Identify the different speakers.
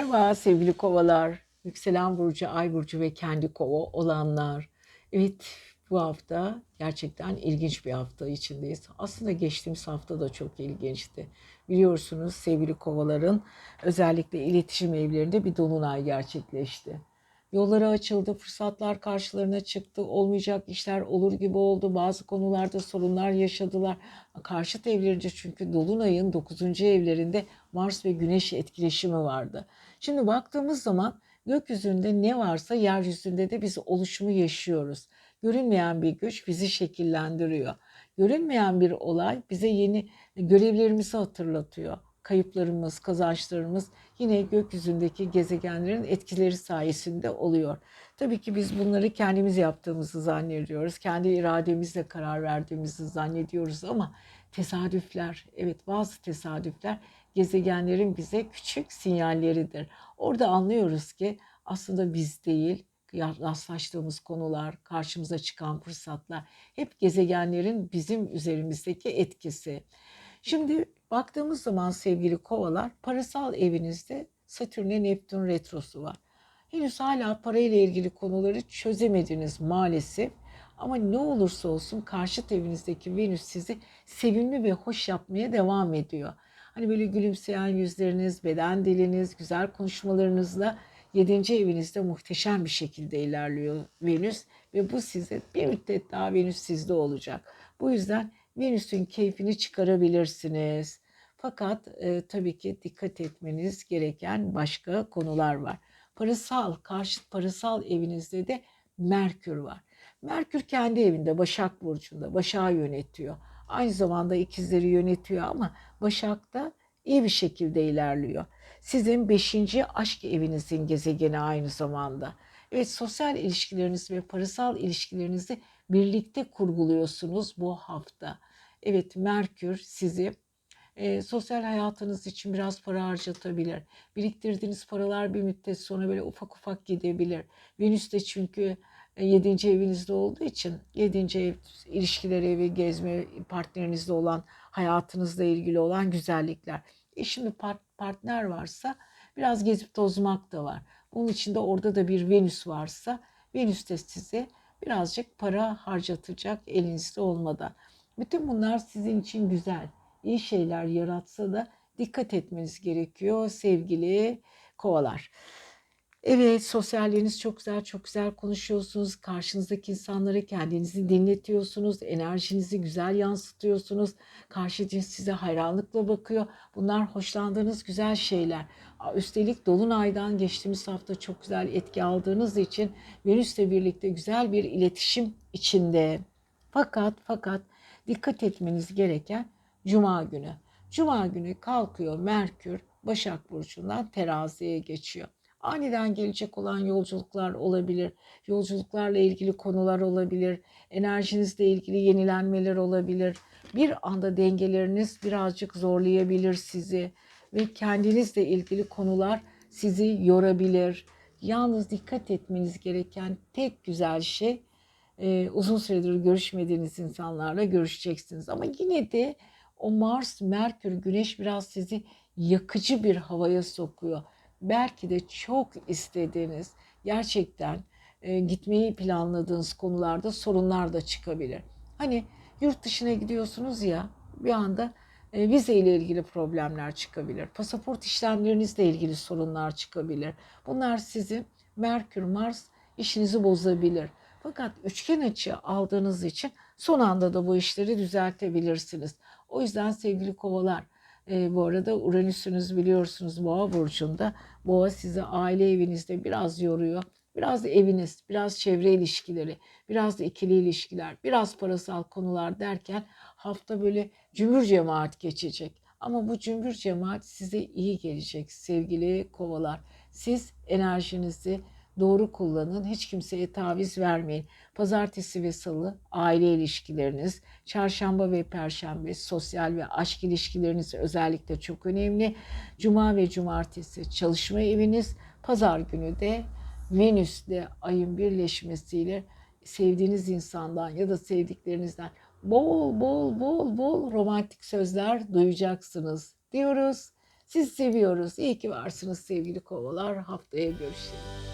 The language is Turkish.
Speaker 1: Merhaba sevgili kovalar, yükselen burcu, ay burcu ve kendi kova olanlar. Evet bu hafta gerçekten ilginç bir hafta içindeyiz. Aslında geçtiğimiz hafta da çok ilginçti. Biliyorsunuz sevgili kovaların özellikle iletişim evlerinde bir dolunay gerçekleşti. Yolları açıldı, fırsatlar karşılarına çıktı, olmayacak işler olur gibi oldu. Bazı konularda sorunlar yaşadılar. Karşıt evlerince çünkü Dolunay'ın 9. evlerinde Mars ve Güneş etkileşimi vardı. Şimdi baktığımız zaman gökyüzünde ne varsa yeryüzünde de biz oluşumu yaşıyoruz. Görünmeyen bir güç bizi şekillendiriyor. Görünmeyen bir olay bize yeni görevlerimizi hatırlatıyor kayıplarımız, kazançlarımız yine gökyüzündeki gezegenlerin etkileri sayesinde oluyor. Tabii ki biz bunları kendimiz yaptığımızı zannediyoruz. Kendi irademizle karar verdiğimizi zannediyoruz ama tesadüfler, evet bazı tesadüfler gezegenlerin bize küçük sinyalleridir. Orada anlıyoruz ki aslında biz değil, rastlaştığımız konular, karşımıza çıkan fırsatlar hep gezegenlerin bizim üzerimizdeki etkisi. Şimdi baktığımız zaman sevgili kovalar parasal evinizde Satürn'e Neptün retrosu var. Henüz hala parayla ilgili konuları çözemediniz maalesef. Ama ne olursa olsun karşıt evinizdeki Venüs sizi sevimli ve hoş yapmaya devam ediyor. Hani böyle gülümseyen yüzleriniz, beden diliniz, güzel konuşmalarınızla 7. evinizde muhteşem bir şekilde ilerliyor Venüs ve bu size bir müddet daha Venüs sizde olacak. Bu yüzden Venüs'ün keyfini çıkarabilirsiniz. Fakat e, tabii ki dikkat etmeniz gereken başka konular var. Parasal, karşıt parasal evinizde de Merkür var. Merkür kendi evinde Başak Burcu'nda, Başak'ı yönetiyor. Aynı zamanda ikizleri yönetiyor ama Başak'ta iyi bir şekilde ilerliyor. Sizin beşinci aşk evinizin gezegeni aynı zamanda. Evet sosyal ilişkileriniz ve parasal ilişkilerinizi birlikte kurguluyorsunuz bu hafta. Evet Merkür sizi e, sosyal hayatınız için biraz para harcatabilir. Biriktirdiğiniz paralar bir müddet sonra böyle ufak ufak gidebilir. Venüs de çünkü 7. evinizde olduğu için 7. ev ilişkiler evi, gezme, partnerinizle olan hayatınızla ilgili olan güzellikler. E şimdi part, partner varsa biraz gezip tozmak da var. Bunun için de orada da bir Venüs varsa Venüs de size birazcık para harcatacak elinizde olmadan. Bütün bunlar sizin için güzel, iyi şeyler yaratsa da dikkat etmeniz gerekiyor sevgili kovalar. Evet sosyalliğiniz çok güzel, çok güzel konuşuyorsunuz. Karşınızdaki insanları kendinizi dinletiyorsunuz. Enerjinizi güzel yansıtıyorsunuz. Karşı cins size hayranlıkla bakıyor. Bunlar hoşlandığınız güzel şeyler. Üstelik Dolunay'dan geçtiğimiz hafta çok güzel etki aldığınız için Venüs'le birlikte güzel bir iletişim içinde. Fakat fakat dikkat etmeniz gereken Cuma günü. Cuma günü kalkıyor Merkür Başak Burcu'ndan teraziye geçiyor. Aniden gelecek olan yolculuklar olabilir. Yolculuklarla ilgili konular olabilir. Enerjinizle ilgili yenilenmeler olabilir. Bir anda dengeleriniz birazcık zorlayabilir sizi ve kendinizle ilgili konular sizi yorabilir. Yalnız dikkat etmeniz gereken tek güzel şey uzun süredir görüşmediğiniz insanlarla görüşeceksiniz. Ama yine de o Mars, Merkür, Güneş biraz sizi yakıcı bir havaya sokuyor. Belki de çok istediğiniz, gerçekten e, gitmeyi planladığınız konularda sorunlar da çıkabilir. Hani yurt dışına gidiyorsunuz ya bir anda e, vize ile ilgili problemler çıkabilir. Pasaport işlemlerinizle ilgili sorunlar çıkabilir. Bunlar sizin Merkür, Mars işinizi bozabilir. Fakat üçgen açı aldığınız için son anda da bu işleri düzeltebilirsiniz. O yüzden sevgili kovalar e, bu arada Uranüs'ünüz biliyorsunuz Boğa burcunda. Boğa sizi aile evinizde biraz yoruyor. Biraz eviniz, biraz çevre ilişkileri, biraz da ikili ilişkiler, biraz parasal konular derken hafta böyle cümbür cemaat geçecek. Ama bu cümbür cemaat size iyi gelecek sevgili kovalar. Siz enerjinizi doğru kullanın. Hiç kimseye taviz vermeyin. Pazartesi ve salı aile ilişkileriniz, çarşamba ve perşembe sosyal ve aşk ilişkileriniz özellikle çok önemli. Cuma ve cumartesi çalışma eviniz, pazar günü de Venüs'le ayın birleşmesiyle sevdiğiniz insandan ya da sevdiklerinizden bol bol bol bol romantik sözler duyacaksınız diyoruz. Sizi seviyoruz. İyi ki varsınız sevgili kovalar. Haftaya görüşelim.